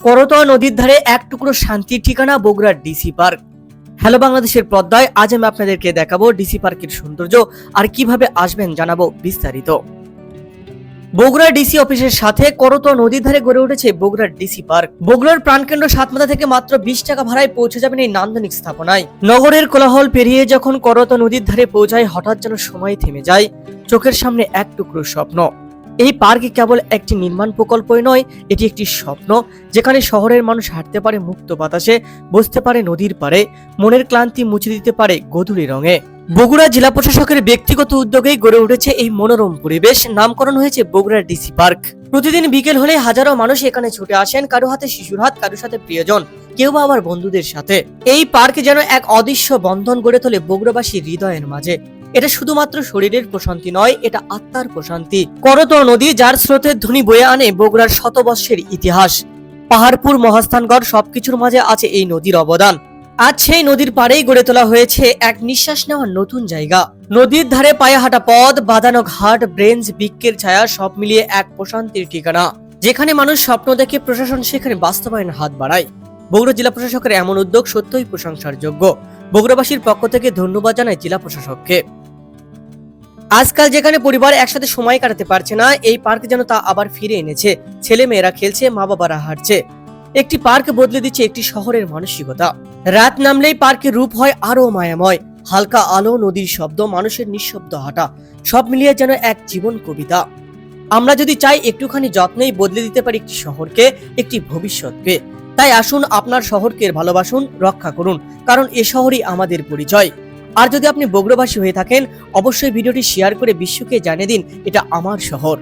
করতোয়া নদীর ধারে এক টুকরো শান্তির ঠিকানা বগুড়ার ডিসি পার্ক। হ্যালো বাংলাদেশের পদ্মায়, আজ আমি আপনাদেরকে দেখাবো ডিসি পার্কের সৌন্দর্য আর কীভাবে আসবেন জানাব বিস্তারিত। বগুড়া ডিসি অফিসের সাথে করতোয়া নদীর ধারে গড়ে উঠেছে বগুড়ার ডিসি পার্ক। বগুড়ার প্রাণকেন্দ্র সাতমাথা থেকে মাত্র বিশ টাকা ভাড়ায় পৌঁছে যাবেন এই নান্দনিক স্থাপনায়। নগরের কোলাহল পেরিয়ে যখন করতোয়া নদীর ধারে পৌঁছায়, হঠাৎ যেন সময় থেমে যায়। চোখের সামনে এক টুকরো স্বপ্ন। এই পার্ক কেবল একটি নির্মাণ প্রকল্পই নয়, এটি একটি স্বপ্ন। যেখানে শহরের মানুষ হাঁটতে পারে মুক্ত বাতাসে, বসতে পারে নদীর পারে মনের ক্লান্তি মুছে দিতে পারে গধুলি রঙে। বগুড়া জেলা প্রশাসকের ব্যক্তিগত উদ্যোগেই গড়ে উঠেছে এই মনোরম পরিবেশ। নামকরণ হয়েছে বগুড়া ডিসি পার্ক। প্রতিদিন বিকেল হলে হাজারো মানুষ এখানে ছুটে আসেন, কারও হাতে শিশুর হাত, কারও সাথে প্রিয়জন। কেউ আবার বন্ধুদের সাথে। এই পার্ক যেন এক অদৃশ্য বন্ধন গড়ে তোলে বগুড়াবাসীর হৃদয়ের মাঝে। এটা শুধুমাত্র শরীরের প্রশান্তি নয়, এটা আত্মার প্রশান্তি। করতোয়া নদী, যার স্রোতের ধ্বনি বয়ে আনে বগুড়ার শতবর্ষের ইতিহাস। পাহাড়পুর, মহাস্থানগড় সবকিছুর মাঝে আছে এই নদীর অবদান। আজ সেই নদীর পাড়েই গড়ে তোলা হয়েছে এক নিঃশ্বাস নেওয়ার নতুন জায়গা। নদীর ধারে পায়ে হাঁটা পথ, বাঁধানো ঘাট, ব্রেঞ্জ, বৃক্ষের ছায়া, সব মিলিয়ে এক প্রশান্তির ঠিকানা। যেখানে মানুষ স্বপ্ন দেখে প্রশাসন সেখানে বাস্তবায়ন হাত বাড়ায়। বগুড়া জেলা প্রশাসকের এমন উদ্যোগ সত্যই প্রশংসার যোগ্য বগুড়াবাসীর পক্ষ থেকে ধন্যবাদ জানায় জেলা প্রশাসককে। আজকাল যেখানে পরিবার একসাথে সময় কাটাতে পারছে না, এই পার্ক যেন তা আবার ফিরে এনেছে। ছেলে মেয়েরা খেলছে মা বাবারা হাঁটছে। একটি পার্ক বদলে দিচ্ছে একটি শহরের মানসিকতা। রাত নামলেই পার্কের রূপ হয় আরও মায়াময়। হালকা আলো, নদীর শব্দ, মানুষের নিঃশব্দ হাঁটা। সব মিলিয়ে যেন এক জীবন কবিতা। আমরা যদি চাই একটুখানি যত্নেই বদলে দিতে পারি একটি শহরকে, একটি ভবিষ্যৎকে। তাই আসুন আপনার শহরকে ভালোবাসুন, রক্ষা করুন, কারণ এ শহরই আমাদের পরিচয়। আর যদি আপনি বগ্রবাসী হয়ে থাকেন, অবশ্যই ভিডিওটি শেয়ার করে বিশ্বকে জানিয়ে দিন, এটা আমার শহর।